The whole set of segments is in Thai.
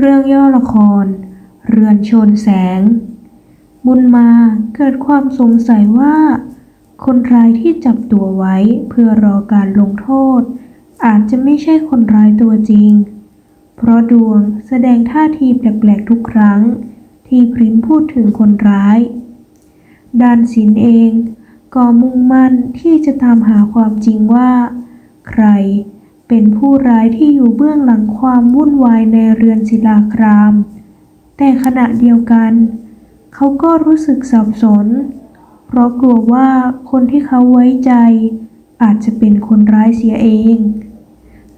เรื่องย่อละคร เรือนชนแสง บุญมาเกิดความสงสัยว่า คนร้ายที่จับตัวไว้เพื่อรอการลงโทษ อาจจะไม่ใช่คนร้ายตัวจริง เพราะดวงแสดงท่าทีแปลกๆทุกครั้ง ที่พริมพูดถึงคนร้าย ดานศิลป์เองก็มุ่งมั่นที่จะตามหาความจริงว่า ใคร เป็นผู้ร้ายที่อยู่เบื้องหลังความวุ่นวายในเรือนศิลาคราม แต่ขณะเดียวกัน เขาก็รู้สึกสับสน เพราะกลัวว่าคนที่เขาไว้ใจ อาจจะเป็นคนร้ายเสียเอง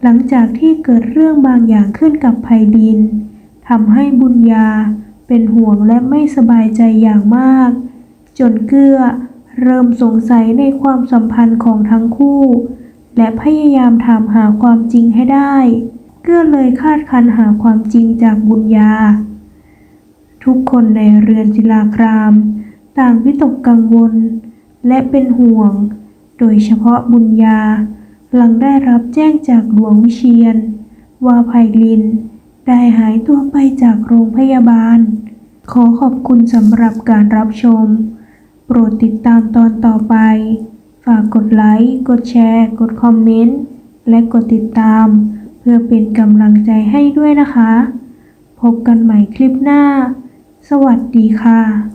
หลังจากที่เกิดเรื่องบางอย่างขึ้นกับไพดินทำให้บุญญาเป็นห่วงและไม่สบายใจอย่างมาก จนเกื้อเริ่มสงสัยในความสัมพันธ์ของทั้งคู่ และพยายามถามหาความจริงให้ได้ เกื้อเลยคาดคันหาความจริงจากบุญญา ทุกคนในเรือนจิลาคราม ต่างวิตกกังวล และเป็นห่วง โดยเฉพาะบุญญา หลังได้รับแจ้งจากหลวงวิเชียน ว่าไพลิน ได้หายตัวไปจากโรงพยาบาล ขอขอบคุณสำหรับการรับชม โปรดติดตามตอนต่อไป ฝากกดไลค์ กดแชร์ กดคอมเมนต์ และกดติดตาม เพื่อเป็นกำลังใจให้ด้วยนะคะ พบกันใหม่คลิปหน้า สวัสดีค่ะ